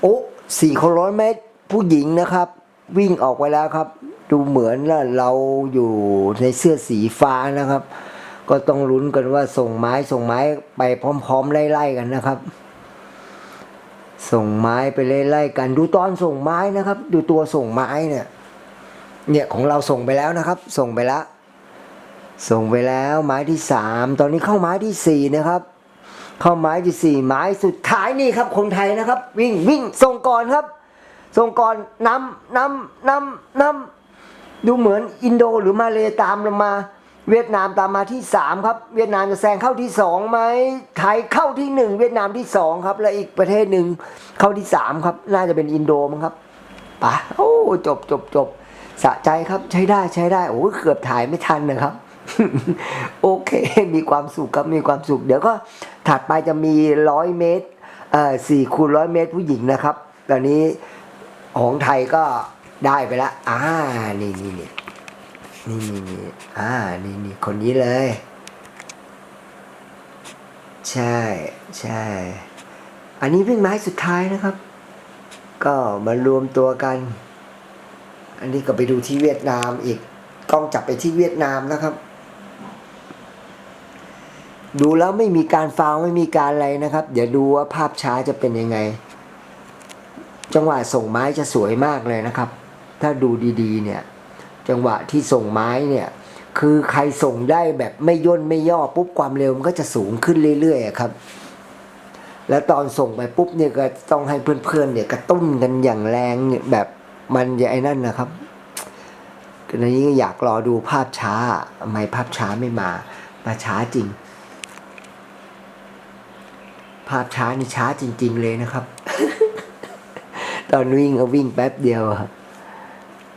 โอ้สี่คนร้อยเมตร ผู้หญิงนะครับ วิ่งออกไปแล้วครับ ดูเหมือนว่าเราอยู่ในเสื้อสีฟ้านะครับ ก็ต้องลุ้นกันว่าส่งไม้ส่งไม้ไปพร้อมๆไล่ๆกันนะครับ ส่งไม้ไปไล่ๆกัน ดูตอนส่งไม้นะครับ ดูตัวส่งไม้เนี่ย เนี่ยของเราส่งไปแล้วนะครับ ส่งไปแล้วส่งไปแล้วไม้ที่สามตอนนี้เข้าไม้ที่สี่นะครับ เข้าไม้ที่สี่ไม้สุดท้ายนี่ครับคนไทยนะครับ วิ่งวิ่งส่งก่อนครับ ส่งก่อนนำนำนำนำดูเหมือนอินโดหรือมาเลตามลงมา เวียดนามตามมาที่สามครับ เวียดนามจะแซงเข้าที่สองไหมไทยเข้าที่หนึ่งเวียดนามที่สองครับ และอีกประเทศหนึ่งเข้าที่สามครับ น่าจะเป็นอินโดมั้งครับปะโอ้จบจบจบสะใจครับใช้ได้ใช้ได้โอ้เกือบถ่ายไม่ทันนะครับ โอเค มีความสุขครับมีความสุข เดี๋ยวก็ถัดไปจะมีร้อยเมตรเอ่อสี่คูณร้อยเมตรผู้หญิงนะครับ ตอนนี้ของไทยก็ได้ไปแล้วอ่านี่นี่นี่นี่นี่นี่อ่านี่นี่คนนี้เลย ใช่ใช่ อันนี้วิ่งไม้สุดท้ายนะครับ ก็มารวมตัวกัน อันนี้ก็ไปดูที่เวียดนามอีกกล้องจับไปที่เวียดนามนะครับ ดูแล้วไม่มีการฟาวไม่มีการอะไรนะครับ เดี๋ยวดูว่าภาพช้าจะเป็นยังไง จังหวะส่งไม้จะสวยมากเลยนะครับ ถ้าดูดีๆเนี่ย จังหวะที่ส่งไม้เนี่ยคือใครส่งได้แบบไม่ย่นไม่ย่อปุ๊บความเร็วมันก็จะสูงขึ้นเรื่อยๆครับ แล้วตอนส่งไปปุ๊บเนี่ยก็ต้องให้เพื่อนๆเนี่ยกระตุ้นกันอย่างแรงเนี่ยแบบมันอย่าไอ้นั่นนะครับตอนนี้อยากรอดูภาพช้าทำไมภาพช้าไม่มามาช้าจริง ภาพช้านี่ช้าจริง ๆ เลยนะครับ ตอนวิ่งก็วิ่งแป๊บเดียวครับ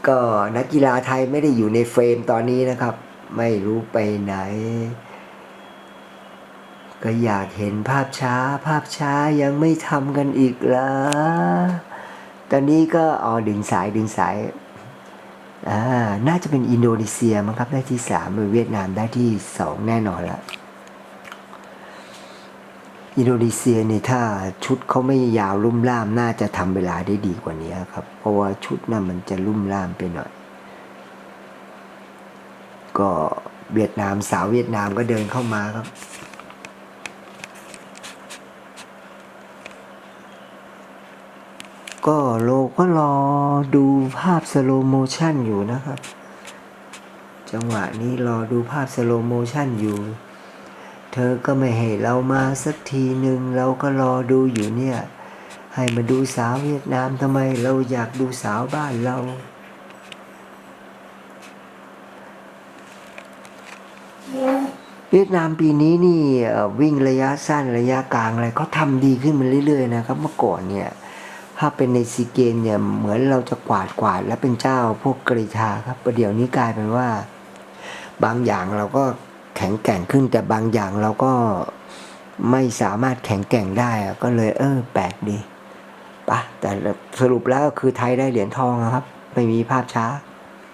ก็นักกีฬาไทยไม่ได้อยู่ในเฟรมตอนนี้นะครับ ไม่รู้ไปไหน ก็อยากเห็นภาพช้า ภาพช้ายังไม่ทำกันอีกละตอนนี้ก็อ๋อดึงสายดึงสายอ่าน่าจะเป็นอินโดนีเซียมั้งครับได้ที่สามเวียดนามได้ที่สองแน่นอนละ อินโดนีเซียนี่ถ้าชุดเขาไม่ยาวลุ่มล่ามน่าจะทำเวลาได้ดีกว่านี้ครับ เพราะว่าชุดน่ะมันจะลุ่มล่ามไปหน่อย ก็เวียดนามสาวเวียดนามก็เดินเข้ามาครับก็โลก็รอดูภาพสโลโมชันอยู่นะครับ จังหวะนี้รอดูภาพสโลโมชันอยู่ เธอก็ไม่ให้เรามาสักทีหนึ่งเราก็รอดูอยู่เนี่ย ให้มาดูสาวเวียดนามทำไมเราอยากดูสาวบ้านเรา เวียดนามปีนี้นี่วิ่งระยะสั้นระยะกลางอะไรก็ทำดีขึ้นมาเรื่อย ๆ นะครับ เมื่อก่อนเนี่ย ถ้าเป็นในซีเกมเนี่ยเหมือนเราจะกวาดกวาดและเป็นเจ้าพวกกรีธาครับประเดี๋ยวนี้กลายเป็นว่า บางอย่างเราก็ แข็งแกร่งขึ้นแต่บางอย่างเราก็ไม่สามารถแข็งแกร่งได้อะก็เลยเออแปลกดีปะแต่สรุปแล้วก็คือไทยได้เหรียญทองครับ ไม่มีภาพช้า